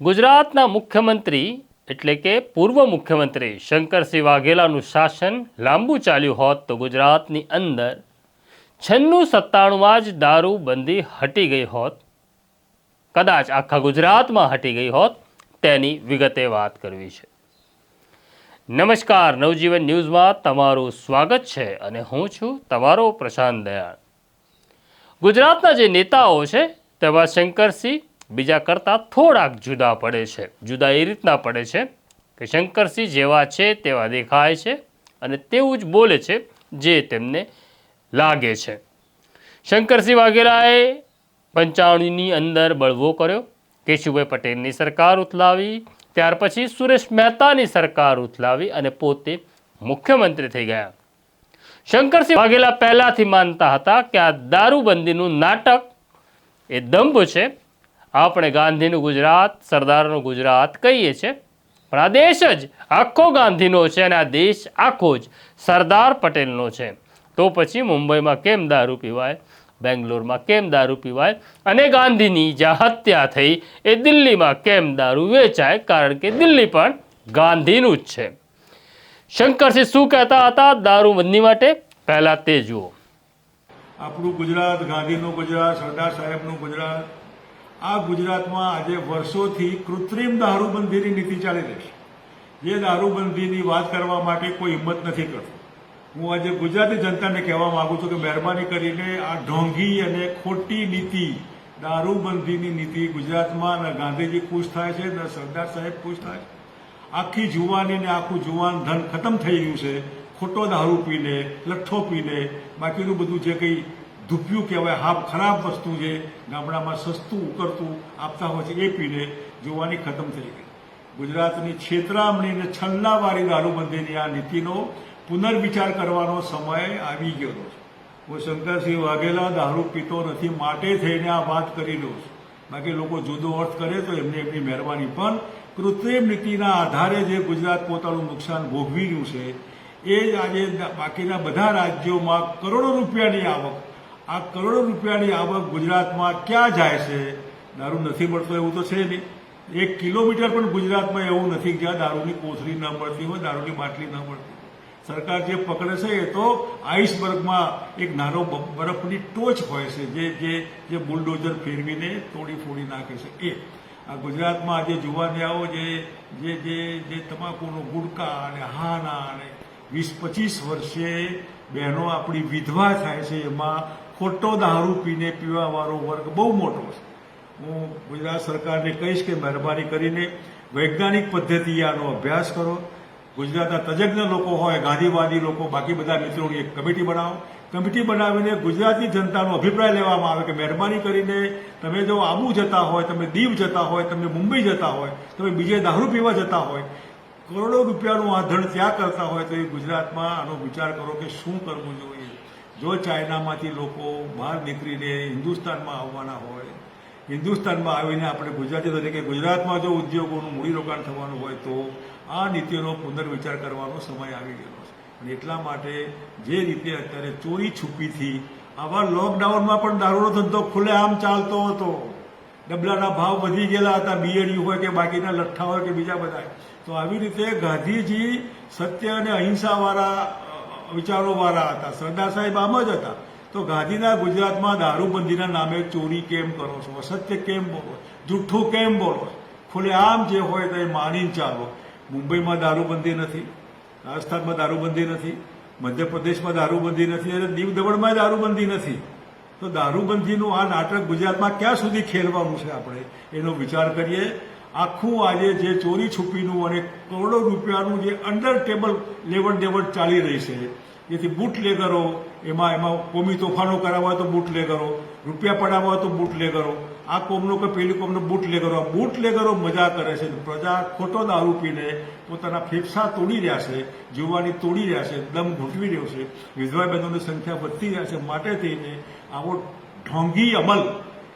ગુજરાતના મુખ્યમંત્રી એટલે કે પૂર્વ મુખ્યમંત્રી શંકરસિંહ વાઘેલાનું શાસન લાંબુ ચાલ્યું હોત તો ગુજરાતની અંદર છન્નું સત્તાણુંમાં જ દારૂબંધી હટી ગઈ હોત. કદાચ આખા ગુજરાતમાં હટી ગઈ હોત તેની વિગતે વાત કરવી છે. નમસ્કાર, નવજીવન ન્યૂઝમાં તમારું સ્વાગત છે અને હું છું તમારો પ્રશાંત દયાળ. ગુજરાતના જે નેતાઓ છે તેમાં શંકરસિંહ બીજા કરતાં થોડાક જુદા પડે છે. જુદા એ રીતના પડે છે કે શંકરસિંહ જેવા છે તેવા દેખાય છે અને તેવું જ બોલે છે જે તેમને લાગે છે. શંકરસિંહ વાઘેલાએ પંચાણુંની અંદર બળવો કર્યો. કેશુભાઈ પટેલની સરકાર ઉથલાવી. ત્યાર પછી સુરેશ મહેતાની સરકાર ઉથલાવી અને પોતે મુખ્યમંત્રી થઈ ગયા. શંકરસિંહ વાઘેલા પહેલાથી માનતા હતા કે આ દારૂબંધીનું નાટક એ દંભ છે આપણે ગાંધીનું ગુજરાત, સરદારનું ગુજરાત કહીએ છીએ. પણ આ દેશ જ આખો ગાંધીનો છે અને આ દેશ આખો જ સરદાર પટેલનો છે. તો પછી મુંબઈમાં કેમ દારૂ પીવાય? બેંગ્લોરમાં કેમ દારૂ પીવાય? અને ગાંધીની જ્યાં હત્યા થઈ એ દિલ્હીમાં કેમ દારૂ વેચાય? કારણ કે દિલ્હી પણ ગાંધીનું જ છે. શંકરસિંહ શું કહેતા હતા? દારૂબંધી માટે? પહેલા તે જુઓ. આપણું ગુજરાત, ગાંધીનું ગુજરાત, સરદાર સાહેબનું ગુજરાત આ ગુજરાતમાં આજે વર્ષોથી કૃત્રિમ દારૂબંધીની નીતિ ચાલી રહી છે. જે દારૂબંધીની વાત કરવા માટે કોઈ હિંમત નથી કરતું. હું આજે ગુજરાતી જનતાને કહેવા માંગુ છું કે મહેરબાની કરીને આ ઢોંગી અને ખોટી નીતિ, દારૂબંધીની નીતિ ગુજરાતમાં ન ગાંધીજી ખુશ થાય છે, ન સરદાર સાહેબ ખુશ થાય છે. આખી જુવાની ને આખું જુવાન ધન ખતમ થઈ ગયું છે. ખોટો દારૂ પીને, લઠ્ઠો પીને, બાકીનું બધું જે કંઈ ધૂપિયું કહેવાય, હા, ખરાબ વસ્તુ છે, ગામડામાં સસ્તું ઉકળતું આપતા હોય છે એ પીને જોવાની ખતમ થઈ ગઈ. ગુજરાતની છેતરામણીને અને છલ્લાવાળી દારૂબંધીની આ નીતિનો પુનર્વિચાર કરવાનો સમય આવી ગયો છે. હું શંકરસિંહ વાઘેલા દારૂ પીતો નથી, માટે થઈને આ વાત કરી રહ્યો છું. બાકી લોકો જુદો અર્થ કરે તો એમને એમની મહેરબાની. પણ કૃત્રિમ નીતિના આધારે જે ગુજરાત પોતાનું નુકસાન ભોગવી રહ્યું છે, એ જ આજે બાકીના બધા રાજ્યોમાં કરોડો રૂપિયાની આવક આ કરોડો રૂપિયાની આવક ગુજરાતમાં ક્યાં જાય છે? દારૂ નથી મળતો એવું તો છે નહીં. એક કિલોમીટર પણ ગુજરાતમાં એવું નથી જ્યાં દારૂની કોથળી ન મળતી હોય, દારૂની બાટલી ન મળતી સરકાર જે પકડે છે એ તો આઈસબર્ગમાં એક નાનો બરફની ટોચ હોય છે, જે જે જે બુલડોઝર ફેરવીને તોડી ફોડી નાખે છે. એ. આ ગુજરાતમાં આજે જુવાનિયાઓ જે જે જે જે તમાકુનો ગુટકા અને હાના અને વીસ પચીસ વર્ષે બહેનો આપણી વિધવા થાય છે, એમાં ખોટો દારૂ પીને પીવાવાળો વર્ગ બહુ મોટો છે. હું ગુજરાત સરકારને કહીશ કે મહેરબાની કરીને વૈજ્ઞાનિક પદ્ધતિએ આનો અભ્યાસ કરો. ગુજરાતના તજજ્ઞ લોકો હોય, ગાંધીવાદી લોકો, બાકી બધા મિત્રોની એક કમિટી બનાવો. કમિટી બનાવીને ગુજરાતની જનતાનો અભિપ્રાય લેવામાં આવે કે મહેરબાની કરીને તમે જો આબુ જતા હોય, તમે દીવ જતા હોય, તમે મુંબઈ જતા હોય, તમે બીજે દારૂ પીવા જતા હોય, કરોડો રૂપિયાનું આ ધન ત્યાં કરતા હોય તો એ ગુજરાતમાં આનો વિચાર કરો કે શું કરવું જોઈએ. જો ચાઇનામાંથી લોકો બહાર નીકળીને હિન્દુસ્તાનમાં આવવાના હોય, હિન્દુસ્તાનમાં આવીને આપણે ગુજરાતી તરીકે ગુજરાતમાં જો ઉદ્યોગોનું મૂડીરોકાણ થવાનું હોય તો આ નીતિનો પુનર્વિચાર કરવાનો સમય આવી ગયો છે. અને એટલા માટે જે રીતે અત્યારે ચોરી છુપીથી આવા લોકડાઉનમાં પણ દારૂનો ધંધો ખુલ્લેઆમ ચાલતો હતો, ડબલાના ભાવ વધી ગયેલા હતા, બીએડયુ હોય કે બાકીના લઠ્ઠા હોય કે બીજા બધા, તો આવી રીતે ગાંધીજી સત્ય અને અહિંસાવાળા વિચારોવાળા હતા. સરદાર સાહેબ આમ જ હતા. તો ગાંધીના ગુજરાતમાં દારૂબંધીના નામે ચોરી કેમ કરો છો? અસત્ય કેમ બોલો જુઠ્ઠું કેમ બોલો ખુલ્લેઆમ જે હોય તો માનીને ચાલો. મુંબઈમાં દારૂબંધી નથી, રાજસ્થાનમાં દારૂબંધી નથી, મધ્યપ્રદેશમાં દારૂબંધી નથી અને દીવ દમણમાં દારૂબંધી નથી. તો દારૂબંધીનું આ નાટક ગુજરાતમાં ક્યાં સુધી ખેલવાનું છે આપણે? એનો વિચાર કરીએ આખું આજે જે ચોરી છુપીનું અને કરોડો રૂપિયાનું જે અંડર ટેબલ લેવડ દેવડ ચાલી રહી છે, જેથી બૂટ લેગરો એમાં એમાં કોમી તોફાનો કરાવવા તો બૂટ લેગરો રૂપિયા પડાવવા તો બુટ લેગરો આ કોમનો કે પેલી કોમનો બુટ લેગરો આ બૂટ લેગરો મજા કરે છે. પ્રજા ખોટો દારૂ પીને પોતાના ફેફસા તોડી રહ્યા છે, જીવવાની તોડી રહ્યા છે, દમ ઘૂંટવી રહ્યો છે. વિધવા બહેનોની સંખ્યા વધતી રહ્યા છે. માટે થઈને આવો ઢોંગી અમલ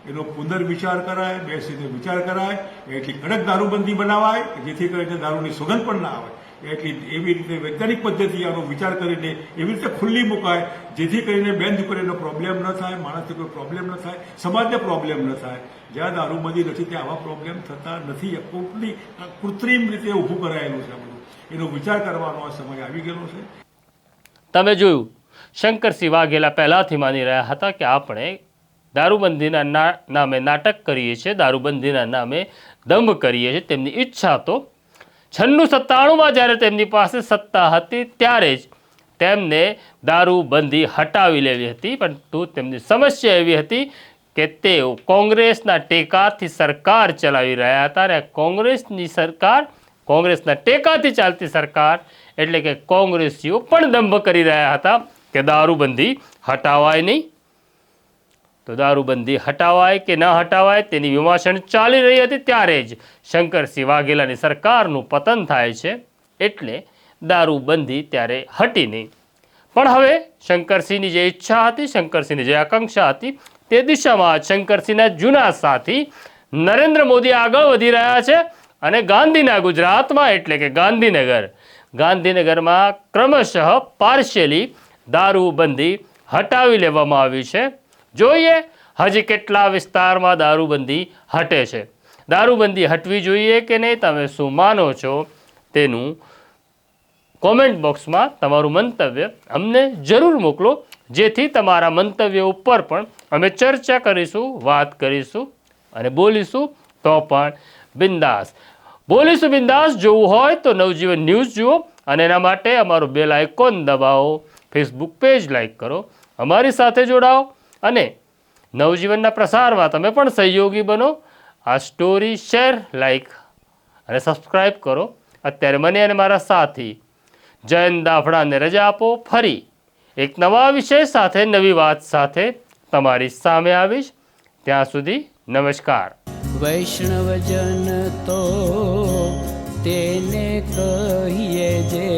એનો પુનર્વિચાર કરાય, બેસીને વિચાર કરાય એટલી કડક દારૂબંધી બનાવાય જેથી કરીને દારૂની સુગંધ પણ ના આવે. એટલી એવી રીતે વૈજ્ઞાનિક પદ્ધતિ આનો વિચાર કરીને એવી રીતે ખુલ્લી મુકાય, જેથી કરીને બેન દીકરીનો પ્રોબ્લેમ ન થાય, માણસને કોઈ પ્રોબ્લેમ ન થાય, સમાજને પ્રોબ્લેમ ન થાય. જ્યાં દારૂબંધી નથી, ત્યાં આવા પ્રોબ્લેમ થતા નથી. કોઈ કૃત્રિમ રીતે ઊભું કરાયેલું છે બધું. એનો વિચાર કરવાનો આ સમય આવી ગયેલો છે. તમે જોયું, શંકરસિંહ વાઘેલા પહેલાંથી માની રહ્યા હતા કે આપણે દારૂબંધીના નામે નાટક કરીએ છીએ, દારૂબંધીના નામે દંભ કરીએ છીએ, તેમની ઈચ્છા તો છન્નું સત્તાણુંમાં જ્યારે તેમની પાસે સત્તા હતી ત્યારે જ તેમને દારૂબંધી હટાવી લેવી હતી, પરંતુ તેમની સમસ્યા એવી હતી કે તેઓ કોંગ્રેસના ટેકાથી સરકાર ચલાવી રહ્યા હતા અને કોંગ્રેસની સરકાર, કોંગ્રેસના ટેકાથી ચાલતી સરકાર એટલે કે કોંગ્રેસીઓ પણ દંભ કરી રહ્યા હતા કે દારૂબંધી હટાવાય નહીં. તો દારૂબંધી હટાવાય કે ન હટાવાય તેની વિમર્શન ચાલી રહી હતી ત્યારે જ શંકરસિંહ વાઘેલાની સરકારનું પતન થાય છે એટલે દારૂબંધી ત્યારે હટી નહીં. પણ હવે શંકરસિંહની જે ઈચ્છા હતી શંકરસિંહની જે આકાંક્ષા હતી, તે દિશામાં શંકરસિંહના જૂના સાથી નરેન્દ્ર મોદી આગળ વધી રહ્યા છે અને ગાંધીના ગુજરાતમાં, એટલે કે ગાંધીનગર. ગાંધીનગરમાં ક્રમશઃ પાર્શિયલી દારૂબંધી હટાવી લેવામાં આવી છે. જોઈએ હજી કેટલા વિસ્તારમાં દારૂબંધી હટે છે. દારૂબંધી હટવી જોઈએ કે નહીં તમે શું માનો છો તેનું કોમેન્ટ બોક્સમાં તમારું મંતવ્ય અમને જરૂર મોકલો, જેથી તમારા મંતવ્ય ઉપર પણ અમે ચર્ચા કરીશું, વાત કરીશું અને બોલીશું તો પણ બિંદાસ. બોલીશું બિંદાસ, જોવું હોય તો નવજીવન ન્યૂઝ જુઓ અને એના માટે અમારું બેલ આઇકોન દબાવો, ફેસબુક પેજ લાઈક કરો, અમારી સાથે જોડાઓ. અને નવજીવનના પ્રસારમાં તમે પણ સહયોગી બનો. આ સ્ટોરી શેર લાઈક અને સબસ્ક્રાઈબ કરો. અત્યારે મને અને મારા સાથી જયંત દાફડાને રજા આપો. ફરી એક નવા વિષય સાથે, નવી વાત સાથે તમારી સામે આવીશ. ત્યાં સુધી નમસ્કાર. વૈષ્ણવજન તો તેને કહીએ જે